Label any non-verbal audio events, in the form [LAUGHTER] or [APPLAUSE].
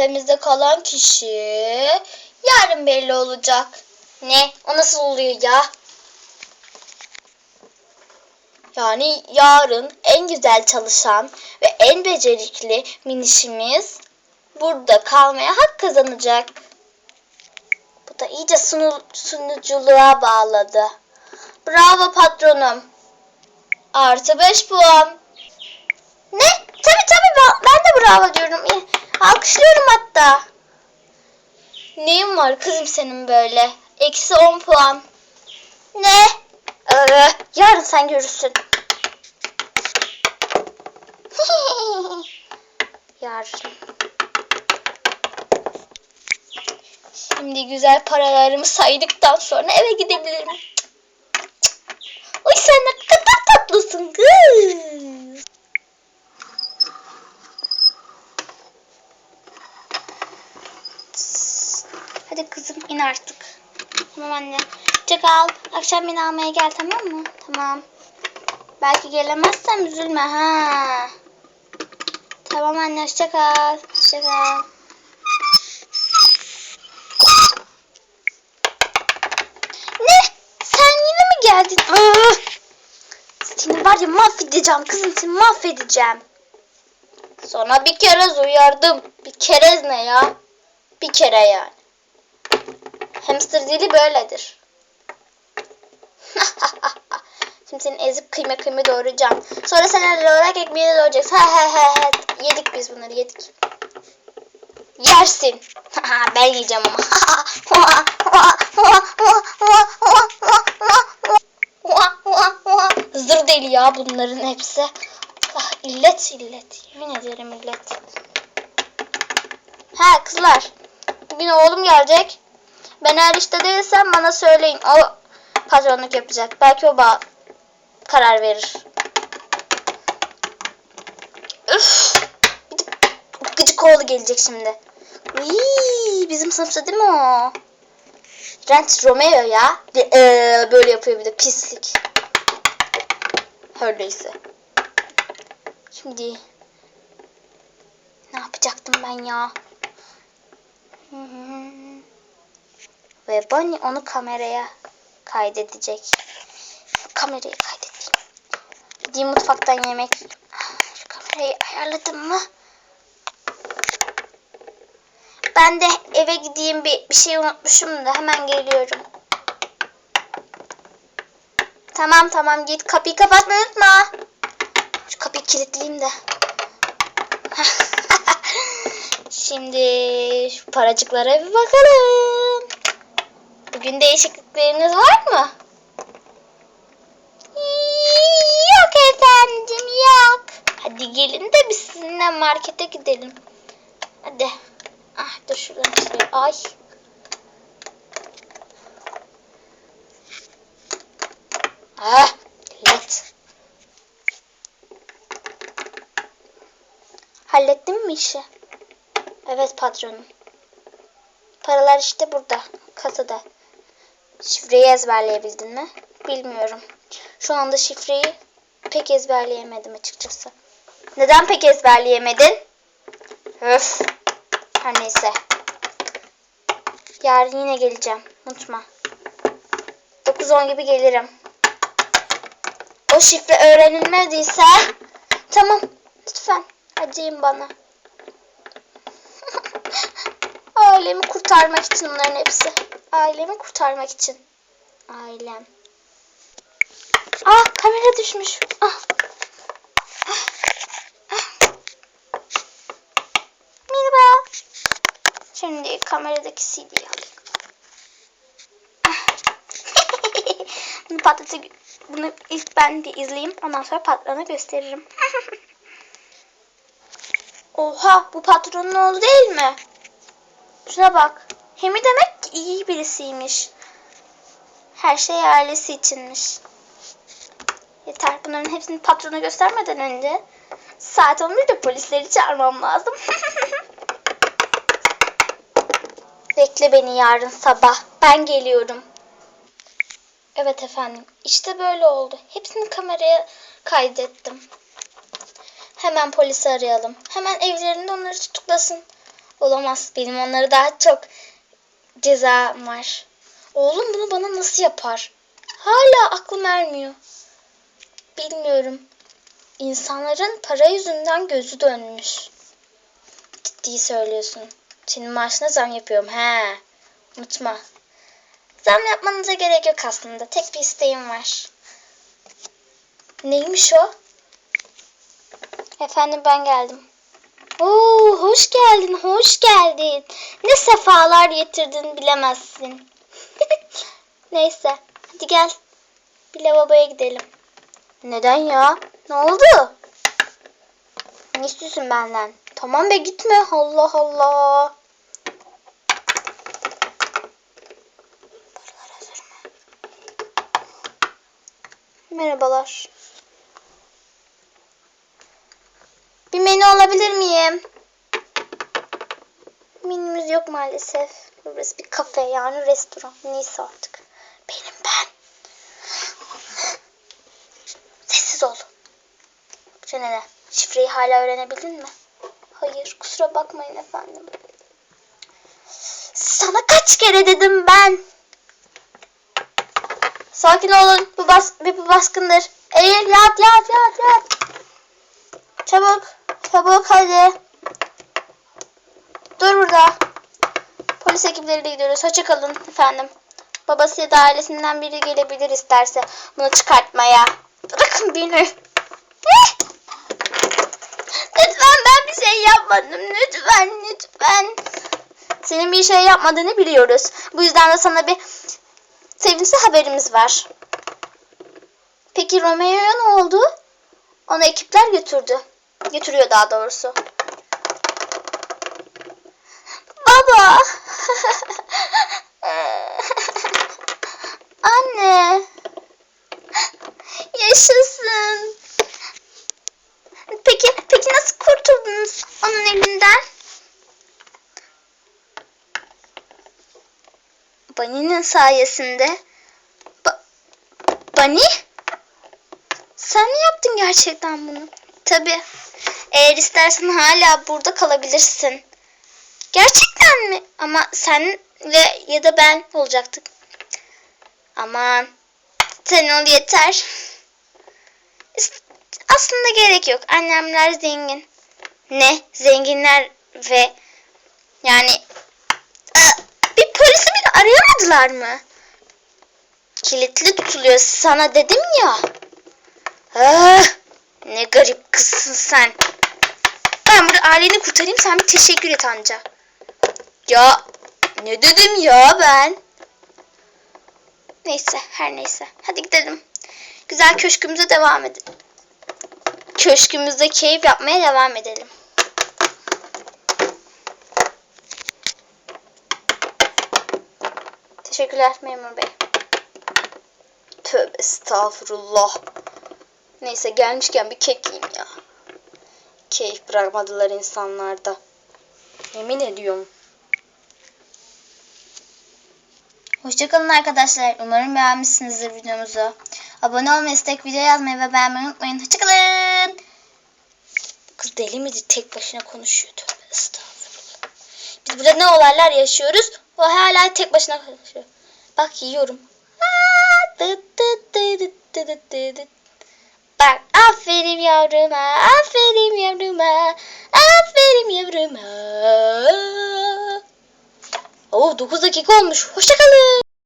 Şüphemizde kalan kişi yarın belli olacak. Ne? O nasıl oluyor ya? Yani yarın en güzel çalışan ve en becerikli minişimiz burada kalmaya hak kazanacak. Bu da iyice sunu, sunuculuğa bağladı. Bravo patronum. Artı 5 puan. Ne? Tabii ben, ben de bravo diyorum. Alkışlıyorum hatta. Neyin var kızım senin böyle? Eksi 10 puan. Ne? Ee, yarın sen görürsün. [LAUGHS] yarın. Şimdi güzel paralarımı saydıktan sonra eve gidebilirim. Oy sen ne kadar tatlısın kız. Hadi kızım in artık. Tamam anne. Çakal. Akşam beni almaya gel tamam mı? Tamam. Belki gelemezsem üzülme ha. Tamam anne hoşça kal. Hoşça kal. Ne? Sen yine mi geldin? Aa! Seni var ya mahvedeceğim kızım seni mahvedeceğim. Sana bir kere uyardım. Bir kerez ne ya? Bir kere yani. Hamster dili böyledir. [LAUGHS] Şimdi seni ezip kıyma kıyma doğrayacağım. Sonra sen olarak ekmeğini doğrayacaksın. He he he he. Yedik biz bunları yedik. Yersin. [LAUGHS] ben yiyeceğim ama. [LAUGHS] Zır deli ya bunların hepsi. Ah, illet illet. Yemin ederim illet. Ha kızlar. Bugün oğlum gelecek. Ben eğer işte değilsem bana söyleyin. O patronluk yapacak. Belki o ba- karar verir. Üf. Gıcık oğlu gelecek şimdi. Uy, bizim sınıfta değil mi o? Rent Romeo ya. Eee, böyle yapıyor bir de pislik. Her neyse. Şimdi ne yapacaktım ben ya? Hı hı. Ve Bonnie onu kameraya kaydedecek. Kamerayı kaydedeyim. Gideyim mutfaktan yemek. Şu kamerayı ayarladım mı? Ben de eve gideyim bir, bir şey unutmuşum da hemen geliyorum. Tamam tamam git kapıyı kapatmayı unutma. Şu kapıyı kilitleyeyim de. [LAUGHS] Şimdi şu paracıklara bir bakalım. Bugün değişiklikleriniz var mı? Yok efendim yok. Hadi gelin de biz sizinle markete gidelim. Hadi. Ah dur şuradan şöyle. Ay. Ah. Let. Hallettin mi işi? Evet patronum. Paralar işte burada. Kasada. Şifreyi ezberleyebildin mi? Bilmiyorum. Şu anda şifreyi pek ezberleyemedim açıkçası. Neden pek ezberleyemedin? Öf. Her neyse. Yarın yine geleceğim. Unutma. 9-10 gibi gelirim. O şifre öğrenilmediyse tamam. Lütfen acıyın bana. [LAUGHS] Ailemi kurtarmak için bunların hepsi. Ailemi kurtarmak için. Ailem. Ah kamera düşmüş. Ah. Ah. Ah. Merhaba. Şimdi kameradaki CD'yi alayım. Ah. [LAUGHS] bunu patlatı bunu ilk ben bir izleyeyim. Ondan sonra patrona gösteririm. [LAUGHS] Oha bu patronun oğlu değil mi? Şuna bak. Hemi demek ki iyi birisiymiş. Her şey ailesi içinmiş. Yeter bunların hepsini patrona göstermeden önce saat 11'de polisleri çağırmam lazım. [LAUGHS] Bekle beni yarın sabah. Ben geliyorum. Evet efendim. İşte böyle oldu. Hepsini kameraya kaydettim. Hemen polisi arayalım. Hemen evlerinde onları tutuklasın. Olamaz. Benim onlara daha çok cezam var. Oğlum bunu bana nasıl yapar? Hala aklım ermiyor. Bilmiyorum. İnsanların para yüzünden gözü dönmüş. Ciddi söylüyorsun. Senin maaşına zam yapıyorum. He. Unutma. Zam yapmanıza gerek yok aslında. Tek bir isteğim var. Neymiş o? Efendim ben geldim. Oo, hoş geldin, hoş geldin. Ne sefalar getirdin bilemezsin. [LAUGHS] Neyse, hadi gel. Bir lavaboya gidelim. Neden ya? Ne oldu? Ne istiyorsun benden? Tamam be gitme. Allah Allah. Merhabalar. Bir menü alabilir miyim? Menümüz yok maalesef. Burası bir kafe yani restoran. Neyse artık. Benim ben. Sessiz ol. Şöyle şifreyi hala öğrenebildin mi? Hayır kusura bakmayın efendim. Sana kaç kere dedim ben. Sakin olun. Bu, bas bir bu baskındır. Eğil yat yat yat yat. Çabuk. Çabuk hadi. Dur burada. Polis ekipleriyle gidiyoruz. Hoşça kalın efendim. Babası ya da ailesinden biri gelebilir isterse bunu çıkartmaya. Bırakın beni. Eh! Lütfen ben bir şey yapmadım. Lütfen lütfen. Senin bir şey yapmadığını biliyoruz. Bu yüzden de sana bir sevinçli haberimiz var. Peki Romeo'ya ne oldu? Onu ekipler götürdü. Götürüyor daha doğrusu. Baba. [LAUGHS] Anne. Yaşasın. Peki, peki nasıl kurtuldunuz onun elinden? Bunny'nin sayesinde. Ba Bunny? Sen mi yaptın gerçekten bunu? Tabii. Eğer istersen hala burada kalabilirsin. Gerçekten mi? Ama senle ya da ben olacaktık. Aman. Sen ol yeter. Aslında gerek yok. Annemler zengin. Ne? Zenginler ve yani Aa, bir polisi bile arayamadılar mı? Kilitli tutuluyor sana dedim ya. Ah, ne garip kızsın sen. Ben burada aileni kurtarayım sen bir teşekkür et anca. Ya ne dedim ya ben? Neyse her neyse. Hadi gidelim. Güzel köşkümüze devam edelim. Köşkümüzde keyif yapmaya devam edelim. Teşekkürler memur bey. Tövbe estağfurullah. Neyse gelmişken bir kek yiyeyim ya. Keyif bırakmadılar insanlarda. Yemin ediyorum. Hoşçakalın arkadaşlar. Umarım beğenmişsinizdir videomuzu. Abone olmayı, istek video yazmayı ve beğenmeyi unutmayın. Hoşçakalın. Kız deli midir? Tek başına konuşuyor. Tövbe estağfurullah. Biz burada ne olaylar yaşıyoruz? O hala tek başına konuşuyor. Bak yiyorum. Aa, dıt dıt dıt dıt dıt dıt dıt. Bak aferin yavruma, aferin yavruma, aferin yavruma. Oo 9 dakika olmuş. Hoşçakalın.